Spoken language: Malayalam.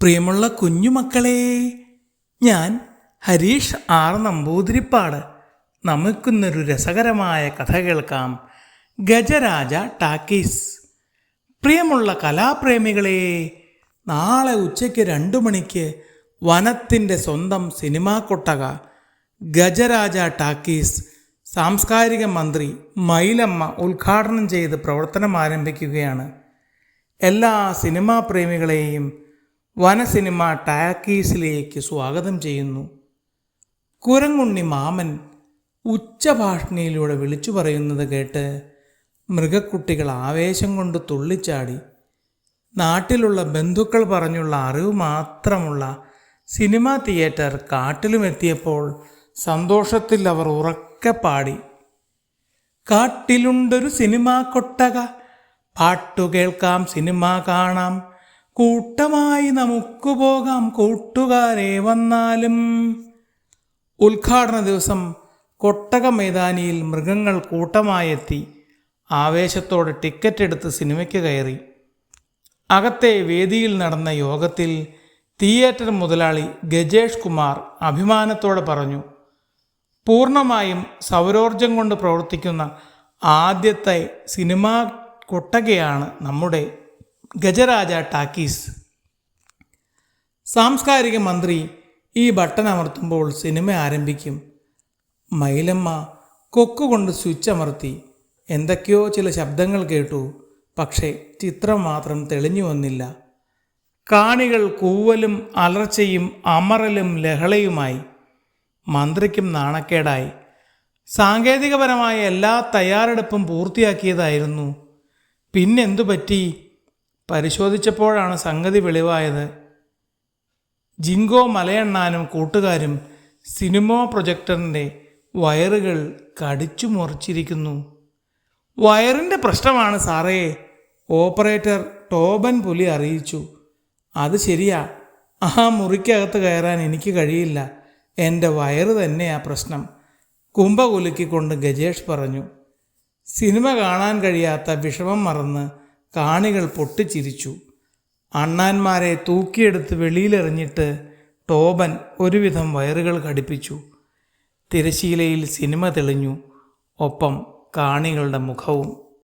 പ്രിയമുള്ള കുഞ്ഞുമക്കളെ ഞാൻ ഹരീഷ് ആർ നമ്പൂതിരിപ്പാട്. നമുക്കിന്നൊരു രസകരമായ കഥ കേൾക്കാം. ഗജരാജ ടാക്കീസ്. പ്രിയമുള്ള കലാപ്രേമികളെ നാളെ ഉച്ചയ്ക്ക് രണ്ടു മണിക്ക് വനത്തിന്റെ സ്വന്തം സിനിമാ കൊട്ടക. ഗജരാജ ടാക്കീസ് സാംസ്കാരിക മന്ത്രി മൈലമ്മ ഉദ്ഘാടനം ചെയ്ത് പ്രവർത്തനം ആരംഭിക്കുകയാണ്. എല്ലാ സിനിമാ പ്രേമികളെയും വനസിനിമ ടാക്കീസിലേക്ക് സ്വാഗതം ചെയ്യുന്നു. കുരങ്ങുണ്ണി മാമൻ ഉച്ചഭാഷണിയിലൂടെ വിളിച്ചു പറയുന്നത് കേട്ട് മൃഗക്കുട്ടികൾ ആവേശം കൊണ്ട് തുള്ളിച്ചാടി. നാട്ടിലുള്ള ബന്ധുക്കൾ പറഞ്ഞുള്ള അറിവ് മാത്രമുള്ള സിനിമാ തിയേറ്റർ കാട്ടിലും എത്തിയപ്പോൾ സന്തോഷത്തിൽ അവർ ഉറക്കെ പാടി. കാട്ടിലുണ്ടൊരു സിനിമാ കൊട്ടക. പാട്ടു കേൾക്കാം സിനിമ കാണാം. കൂട്ടമായി നമുക്ക് പോകാം കൂട്ടുകാരെ വന്നാലും. ഉദ്ഘാടന ദിവസം കൊട്ടക മൈതാനിയിൽ മൃഗങ്ങൾ കൂട്ടമായെത്തി ആവേശത്തോടെ ടിക്കറ്റ് എടുത്ത് സിനിമയ്ക്ക് കയറി. അകത്തെ വേദിയിൽ നടന്ന യോഗത്തിൽ തിയേറ്റർ മുതലാളി ഗജേഷ് കുമാർ അഭിമാനത്തോടെ പറഞ്ഞു പൂർണമായും സൗരോർജം കൊണ്ട് പ്രവർത്തിക്കുന്ന ആദ്യത്തെ സിനിമാ കൊട്ടകയാണ് നമ്മുടെ ഗജരാജ ടാക്കീസ്. സാംസ്കാരിക മന്ത്രി ഈ ബട്ടൺ അമർത്തുമ്പോൾ സിനിമ ആരംഭിക്കും. മയിലമ്മ കൊക്കുകൊണ്ട് സ്വിച്ച് അമർത്തി. എന്തൊക്കെയോ ചില ശബ്ദങ്ങൾ കേട്ടു. പക്ഷേ ചിത്രം മാത്രം തെളിഞ്ഞു വന്നില്ല. കാണികൾ കൂവലും അലർച്ചയും അമറലും ലഹളയുമായി. മന്ത്രിക്കും നാണക്കേടായി. സാങ്കേതികപരമായ എല്ലാ തയ്യാറെടുപ്പും പൂർത്തിയാക്കിയതായിരുന്നു. പിന്നെന്തു പറ്റി? പരിശോധിച്ചപ്പോഴാണ് സംഗതി വെളിവായത്. ജിങ്കോ മലയണ്ണാനും കൂട്ടുകാരും സിനിമ പ്രൊജക്ടറിന്റെ വയറുകൾ കടിച്ചു മുറിച്ചിരിക്കുന്നു. വയറിന്റെ പ്രശ്നമാണ് സാറേ ഓപ്പറേറ്റർ ടോബൻ പുലി അറിയിച്ചു. അത് ശരിയാ. ആ മുറിക്കകത്ത് കയറാൻ എനിക്ക് കഴിയില്ല. എന്റെ വയറ് തന്നെയാ പ്രശ്നം. കുംഭ കുലുക്കിക്കൊണ്ട് ഗജേഷ് പറഞ്ഞു. സിനിമ കാണാൻ കഴിയാത്ത വിഷമം മറന്ന് കാണികൾ പൊട്ടിച്ചിരിച്ചു. അണ്ണാന്മാരെ തൂക്കിയെടുത്ത് വെളിയിലെറിഞ്ഞിട്ട് ടോബൻ ഒരുവിധം വയറുകൾ ഘടിപ്പിച്ചു തിരശീലയിൽ സിനിമ തെളിഞ്ഞു. ഒപ്പം കാണികളുടെ മുഖവും